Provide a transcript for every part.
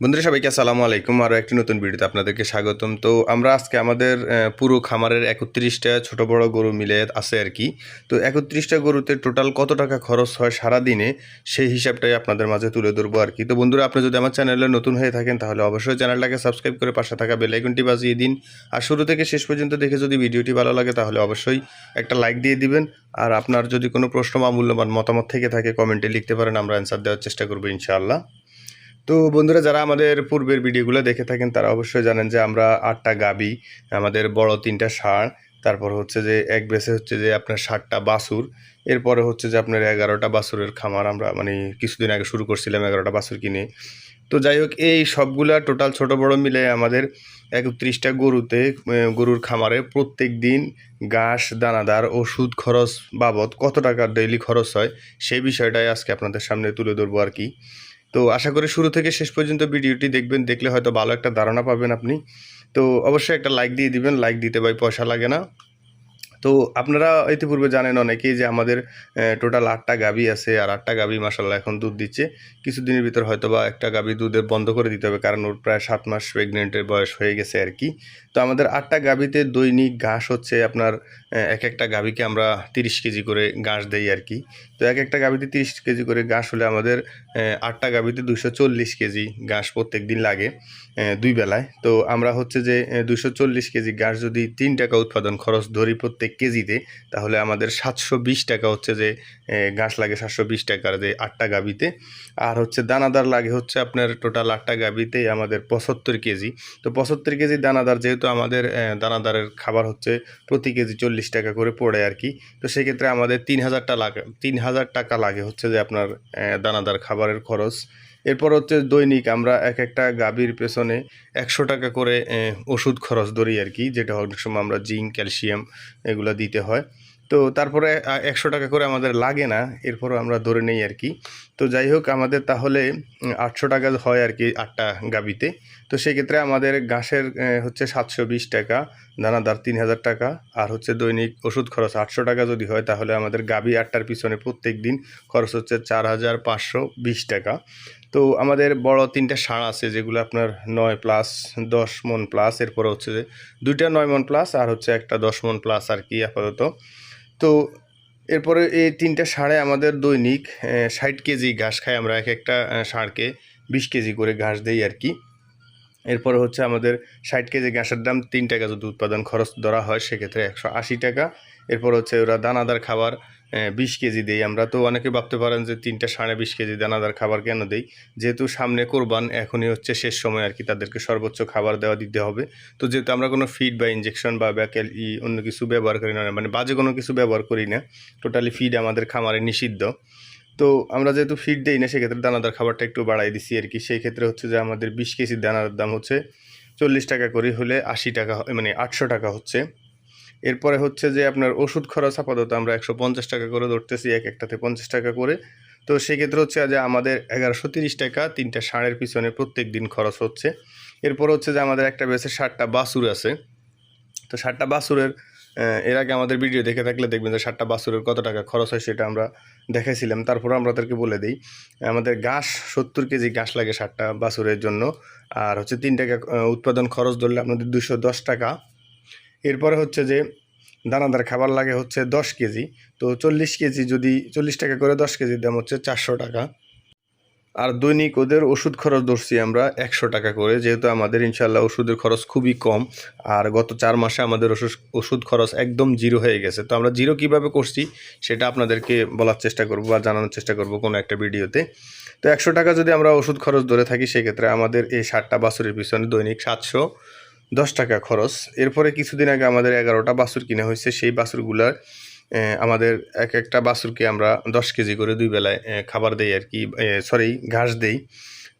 বন্ধুরা, সবাইকে আসসালামু আলাইকুম। আরও একটি নতুন ভিডিওতে আপনাদেরকে স্বাগতম। তো আমরা আজকে আমাদের পুরো খামারের একত্রিশটা ছোট বড় গরু মিলে আছে আর কি। তো একত্রিশটা গরুতে টোটাল কত টাকা খরচ হয় সারা দিনে সেই হিসাবটাই আপনাদের মাঝে তুলে ধরবো আর কি। তো বন্ধুরা, আপনি যদি আমার চ্যানেলে নতুন হয়ে থাকেন, তাহলে অবশ্যই চ্যানেলটাকে সাবস্ক্রাইব করে পাশে থাকা বেল আইকনটি বাজিয়ে দিন। আর শুরু থেকে শেষ পর্যন্ত দেখে যদি ভিডিওটি ভালো লাগে, তাহলে অবশ্যই একটা লাইক দিয়ে দিবেন। আর আপনার যদি কোনো প্রশ্ন বা মূল্যবান মতামত থেকে থাকে, কমেন্টে লিখতে পারেন, আমরা অ্যান্সার দেওয়ার চেষ্টা করব ইনশাআল্লাহ। তো বন্ধুরা, যারা আমাদের পূর্বের ভিডিওগুলো দেখে থাকেন, তারা অবশ্যই জানেন যে আমরা আটটা গাবি, আমাদের বড় তিনটা ষাঁড়, তারপর হচ্ছে যে এক বেসে হচ্ছে যে আপনার ষাটটা বাছুর, এরপরে হচ্ছে যে আপনার এগারোটা বাছুরের খামার আমরা মানে কিছুদিন আগে শুরু করছিলাম এগারোটা বাছুর কিনে। তো যাই হোক, এই সবগুলা টোটাল ছোট বড় মিলে আমাদের একত্রিশটা গরুতে গরুর খামারে প্রত্যেক দিন ঘাস, দানাদার, ওষুধ খরচ বাবদ কত টাকা ডেইলি খরচ হয় সেই বিষয়টাই আজকে আপনাদের সামনে তুলে ধরবো আর কি। তো আশা করি শুরু থেকে শেষ পর্যন্ত ভিডিওটি দেখবেন, দেখলে হয়তো ভালো একটা ধারণা পাবেন আপনি। তো অবশ্যই একটা লাইক দিয়ে দিবেন লাইক দিতে ভাই পয়সা লাগে না। তো আপনারা ইতিপূর্বে জানেন অনেকেই যে আমাদের টোটাল আটটা গাবি আছে আর আটটা গাবি মাসাল্লাহ এখন দুধ দিচ্ছে। কিছুদিনের ভিতর হয়তো বা একটা গাবি দুধের বন্ধ করে দিতে হবে কারণ ওর প্রায় সাত মাস প্রেগনেন্টের বয়স হয়ে গেছে আর কি। তো আমাদের আটটা গাবিতে দৈনিক ঘাস হচ্ছে আপনার এক একটা গাবিকে আমরা তিরিশ কেজি করে ঘাস দেই আর কি। তো এক একটা গাবিতে তিরিশ কেজি করে ঘাস হলে আমাদের আটটা গাবিতে দুশো চল্লিশ কেজি ঘাস প্রত্যেক দিন লাগে দুই বেলায়। তো আমরা হচ্ছে যে দুশো চল্লিশ কেজি ঘাস যদি তিন টাকা উৎপাদন খরচ ধরি প্রত্যেক কেজিতে, তাহলে আমাদের সাতশো বিশ টাকা হচ্ছে যে ঘাস লাগে সাতশো বিশ টাকার যে আটটা গাবিতে আর হচ্ছে দানাদার লাগে হচ্ছে আপনার টোটাল আটটা গাবিতে আমাদের পঁচাত্তর কেজি। তো পঁচাত্তর কেজি দানাদার যেহেতু আমাদের দানাদারের খাবার হচ্ছে প্রতি কেজি চল্লিশ টাকা করে পড়ে আর কি। তো সেক্ষেত্রে আমাদের তিন হাজারটা লাগে, তিন হাজার টাকা লাগে হচ্ছে যে আপনার দানাদার খাবারের খরচ। এরপর হচ্ছে দৈনিক, আমরা এক একটা গাভীর পেছনে একশো টাকা করে ওষুধ খরচ ধরি আর কি, যেটা অনেক সময় আমরা জিঙ্ক, ক্যালসিয়াম এগুলো দিতে হয়। তো তারপরে একশো টাকা করে আমাদের লাগে না, এরপরও আমরা ধরে নেই আর কি। তো যাই হোক, আমাদের তাহলে আটশো টাকা হয় আর কি আটটা গাবিতে তো সেক্ষেত্রে আমাদের ঘাসের হচ্ছে সাতশো বিশ টাকা, দানাদার তিন হাজার টাকা, আর হচ্ছে দৈনিক ওষুধ খরচ আটশো টাকা যদি হয়, তাহলে আমাদের গাবি আটটার পিছনে প্রত্যেক দিন খরচ হচ্ছে চার হাজার পাঁচশো বিশ টাকা। তো আমাদের বড় তিনটা ষাঁড় আছে, যেগুলো আপনার নয় প্লাস দশ মন প্লাস এরপরে হচ্ছে যে দুইটা নয় মন প্লাস আর হচ্ছে একটা দশ মন প্লাস আর কি আপাতত। তো এরপরে এই তিনটা ষাঁড়ে আমাদের দৈনিক ষাট কেজি ঘাস খাই আমরা এক একটা ষাঁড়কে বিশ কেজি করে ঘাস দেই আর কি। এরপরে হচ্ছে আমাদের ষাট কেজি ঘাসের দাম তিন টাকা যদি উৎপাদন খরচ ধরা হয়, সেক্ষেত্রে একশো আশি টাকা। এরপর হচ্ছে ওরা দানাদার খাবার বিশ কেজি দেই আমরা। তো অনেকে ভাবতে পারেন যে তিনটা সাড়ে বিশ কেজি দানাদার খাবার কেন দেই? যেহেতু সামনে কোরবান, এখনই হচ্ছে শেষ সময় আর কি, তাদেরকে সর্বোচ্চ খাবার দেওয়া দিতে হবে। তো যেহেতু আমরা কোনো ফিড বা ইঞ্জেকশন বা ব্যাকেল ই অন্য কিছু ব্যবহার করি না মানে বাজে কোনো কিছু ব্যবহার করি না টোটালি ফিড আমাদের খামারে নিষিদ্ধ। তো আমরা যেহেতু ফিড দেই না, সেক্ষেত্রে দানাদার খাবারটা একটু বাড়াই দিছি আর কি। সেই ক্ষেত্রে হচ্ছে যে আমাদের বিশ কেজি দানার দাম হচ্ছে চল্লিশ টাকা করে হলে আশি টাকা মানে আটশো টাকা হচ্ছে। এরপরে হচ্ছে যে আপনার ওষুধ খরচ আপাতত আমরা একশো পঞ্চাশ টাকা করে ধরতেছি এক একটাতে পঞ্চাশ টাকা করে। তো সেক্ষেত্রে হচ্ছে যে আমাদের এগারোশো তিরিশ টাকা তিনটা ষাঁড়ের পিছনে প্রত্যেক দিন খরচ হচ্ছে। এরপর হচ্ছে যে আমাদের একটা বেসে ষাটটা বাছুর আছে। তো ষাটটা বাছুরের আহ, এর আগে আমাদের ভিডিও দেখে থাকলে দেখবেন যে ষাটটা বাছুরের কত টাকা খরচ হয় সেটা আমরা দেখাইছিলাম। তারপর আমরা তাদেরকে বলে দিই আমাদের ঘাস সত্তর কেজি ঘাস লাগে ষাটটা বাছুরের জন্য। আর হচ্ছে তিন টাকা উৎপাদন খরচ ধরলে আপনাদের দুশো দশ টাকা। এরপরে হচ্ছে যে দানাদার খাবার লাগে হচ্ছে দশ কেজি। তো চল্লিশ কেজি যদি, চল্লিশ টাকা করে দশ কেজির দাম হচ্ছে চারশো টাকা। আর দৈনিক ওদের ওষুধ খরচ ধরছি আমরা একশো টাকা করে, যেহেতু আমাদের ইনশাল্লাহ ওষুধের খরচ খুবই কম। আর গত চার মাসে আমাদের ওষুধ ওষুধ খরচ একদম জিরো হয়ে গেছে। তো আমরা জিরো কীভাবে করছি সেটা আপনাদেরকে বলার চেষ্টা করব বা জানানোর চেষ্টা করব কোনো একটা ভিডিওতে। তো একশো টাকা যদি আমরা ওষুধ খরচ ধরে থাকি, সেক্ষেত্রে আমাদের এই ষাটটা বাছুরের পিছনে দৈনিক সাতশো। দশ টাকা খরচ। এরপরে কিছুদিন আগে আমাদের এগারোটা বাছুর কিনে হয়েছে। সেই বাছুরগুলার আমাদের এক একটা বাছুরকে আমরা দশ কেজি করে দুই বেলায় খাবার দেই আর কি সরি, ঘাস দেই।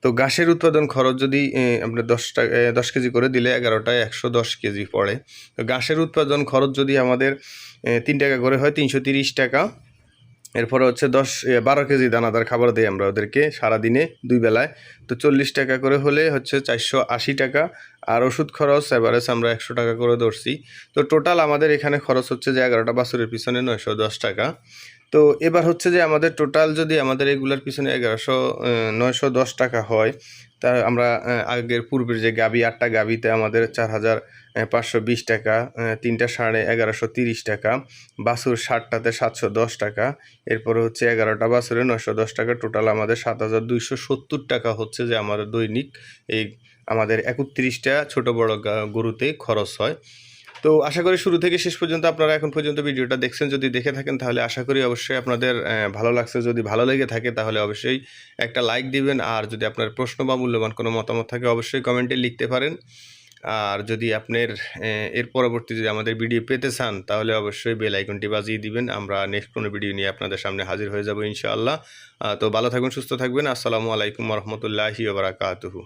তো ঘাসের উৎপাদন খরচ যদি আপনার দশ টাকা দশ কেজি করে দিলে এগারোটায় একশো দশ কেজি পড়ে। তো ঘাসের উৎপাদন খরচ যদি আমাদের তিন টাকা করে হয়, তিনশো তিরিশ টাকা। এরপরে হচ্ছে দশ বারো কেজি দানাদার খাবার দিই আমরা ওদেরকে সারাদিনে দুই বেলায়। তো চল্লিশ টাকা করে হলে হচ্ছে চারশো আশি টাকা। আর ওষুধ খরচ এভারেজ আমরা একশো টাকা করে ধরছি। তো টোটাল আমাদের এখানে খরচ হচ্ছে যে এগারোটা বাছুরের পিছনে নয়শো দশ টাকা। তো এবার হচ্ছে যে আমাদের টোটাল যদি আমাদের এগুলোর পিছনে এগারোশো নয়শো দশ টাকা হয় তা আমরা আগের পূর্বের যে গাবি, আটটা গাবিতে আমাদের চার হাজার পাঁচশো বিশ টাকা তিনটা সাড়ে এগারোশো তিরিশ টাকা, বাসুর ষাটটাতে সাতশো দশ টাকা, এরপরে হচ্ছে এগারোটা বাসুরে নশো দশ টাকা, টোটাল আমাদের সাত হাজার দুইশো সত্তর টাকা হচ্ছে যে আমাদের দৈনিক, এই আমাদের একত্রিশটা ছোট বড় গরুতে খরচ হয়। তো আশা করি শুরু থেকে শেষ পর্যন্ত আপনারা এখন পর্যন্ত ভিডিওটা দেখছেন। যদি দেখে থাকেন, তাহলে আশা করি অবশ্যই আপনাদের ভালো লাগছে। যদি ভালো লেগে থাকে, তাহলে অবশ্যই একটা লাইক দিবেন। আর যদি আপনার প্রশ্ন বা মূল্যবান কোনো মতামত থাকে, অবশ্যই কমেন্টে লিখতে পারেন। আর যদি আপনার এর পরবর্তী যদি আমাদের ভিডিও পেতে চান, তাহলে অবশ্যই বেল আইকনটি বাজিয়ে দিবেন। আমরা নেক্সট কোনো ভিডিও নিয়ে আপনাদের সামনে হাজির হয়ে যাব ইনশাআল্লাহ। তো ভালো থাকবেন সুস্থ থাকবেন। আসসালামু আলাইকুম রহমতুল্লাহি বারাকাতুহু।